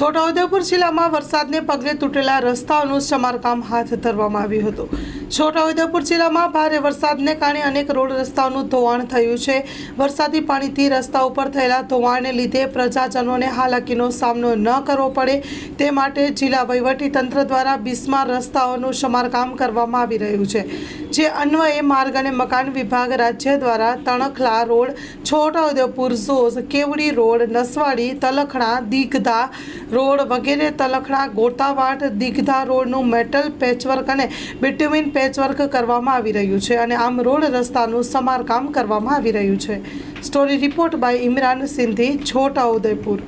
છોટાઉદેપુર જિલ્લામાં વરસાદને પગલે તૂટેલા રસ્તાઓનું સમારકામ હાથ ધરવામાં આવ્યું હતું. છોટાઉદેપુર જિલ્લામાં ભારે વરસાદને કારણે અનેક રોડ રસ્તાઓનું ધોવાણ થયું છે. વરસાદી પાણીથી રસ્તા ઉપર થયેલા ધોવાણને લીધે પ્રજાજનોને હાલાકીનો સામનો ન કરવો પડે. તે માટે જિલ્લા તંત્ર દ્વારા બિસ્માર રસ્તાઓનું સમારકામ કરવામાં આવી રહ્યું છે. જે અન્વયે માર્ગ અને મકાન વિભાગ રાજ્ય દ્વારા તણખલા રોડ, છોટાઉદેપુર ઝોઝ, કેવડી રોડ, નસવાડી, તલખણા દીઘધા રોડ વગેરે તલખણા ગોતાવાટ દીઘધા રોડનું મેટલ, પેચવર્ક અને બિટ્યુમિન પેચવર્ક કરવામાં આવી રહ્યું છે અને આમ રોડ રસ્તાનું સમારકામ કરવામાં આવી રહ્યું છે. Story report by Imran Sindhi Chhota Udaipur